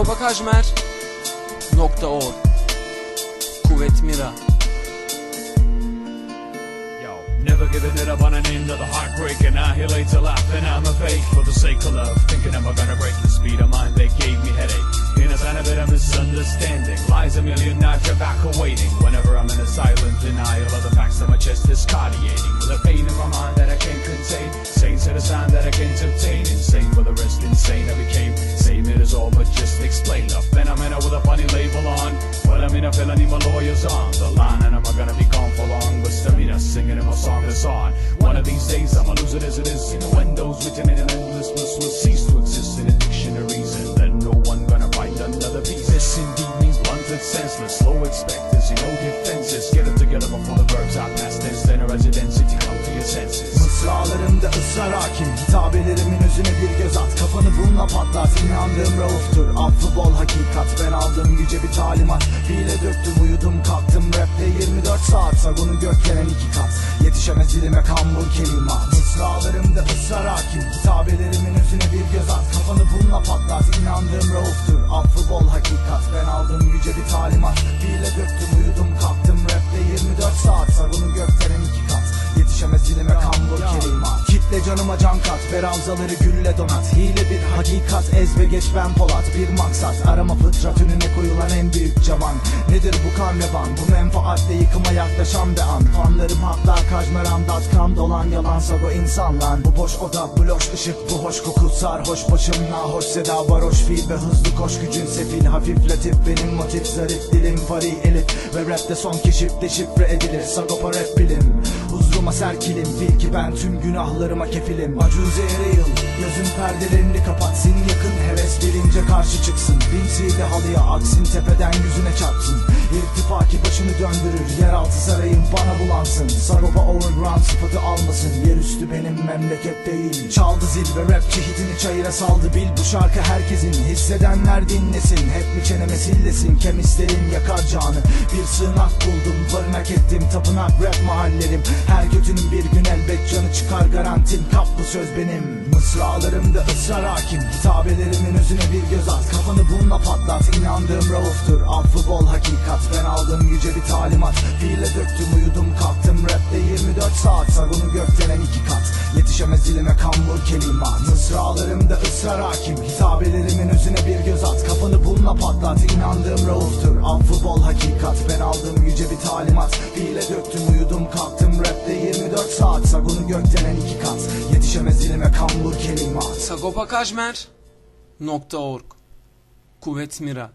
sagopakajmer.org Kuvvet Mira. Yo, never giving it up on an end of the heartbreak Annihilate to laugh and I'm a fake for the sake of love. Thinking I'm gonna break the speed of mind they gave me headache? In a sign of it a misunderstanding. Lies a million knives evacuating Whenever I'm in a silent denial of the facts that my chest is cardiating on. The line and am I gonna be gone for long But still not singing in my song that's on. One of these days I'ma lose it as it is. Innuendos written in an endless list Will cease to exist in the dictionaries. And then no one gonna find another piece. This indeed means blunted senseless. Low expectancy, no defenses. Get it together before the verbs are past tense Then a residency come to your senses. Mısralarımda ısrar hakim Hitabelerimin özüne bir göz at. Kafanı bununla patlat İnandığım rauftur. Affı bol hakikat. Ben aldım yüce bir talimat. Hile döktüm uyudum kalktım. Rapte 24 saat. Sagunu gökdelen iki kat. Yetişemez dilime kambur kelimat Mısralarımda ısrar hakim. Hitabelerimin özüne bir göz at. Kafanı bununla patlat. İnandığım rauftur. Affı bol hakikat. Ben aldım yüce bir talimat canıma can kat. Ver avzaları gülle donat. Hile bir hakikat. Ez ve geç ben Polat. Bir maksat. Arama fıtrat önüne koyulan en büyük cavan. Nedir bu karnevan Bu menfaatle yıkıma yaklaşan bir an. Fanlarım haklar Kajmeram.com dolan yalan sago insan lan. Bu boş oda bu loş ışık Bu hoş koku sarhoş başım nahoş Seda varoş fiil ve hızlı koş gücün sefil. Hafifletip benim motif zarif dilim Fari elit ve rapte son keşif deşifre edilir. Sagopa rap bilim Huzuruma serkilim bil ki ben tüm günahlarıma kefilim. Yere yıl Gözün perdelerini kapatsın yakın Heves gelince karşı çıksın. Bin sihirli halıya aksın tepeden yüzüne çarpsın. İrtifaki başını döndürür Yeraltı sarayım bana bulansın. Sagopa overground sıfatı almasın Yerüstü benim memleket değil. Çaldı zil ve rapçi hitini çayıra saldı. Bil bu şarkı herkesin Hissedenler dinlesin. Hep mi çeneme sillesin Kemistlerin yakar canı. Bir sığınak buldum Barınak ettim tapınak rap mahallerim. Her kötünün bir gün elbet canı çıkar garantim. Kap bu söz benim. Mısralarımda ısrar hakim. Hitabelerimin özüne bir göz at. Kafanı bununla patlat. İnandığım rauftur. Affı bol hakikat. Ben aldım yüce bir talimat. Fiile döktüm uyudum kalktım. Rapte 24 saat. Sagunu gökdelen iki kat. Yetişemez dilime kambur kelimat Mısralarımda ısrar hakim. Hitabelerimin özüne bir göz at. Kafanı bununla patlat. İnandığım 24 saat Sagunu gökdelen iki kat. Yetişemez dilime kambur kelimat sagopakajmer.org Kuvvet Mira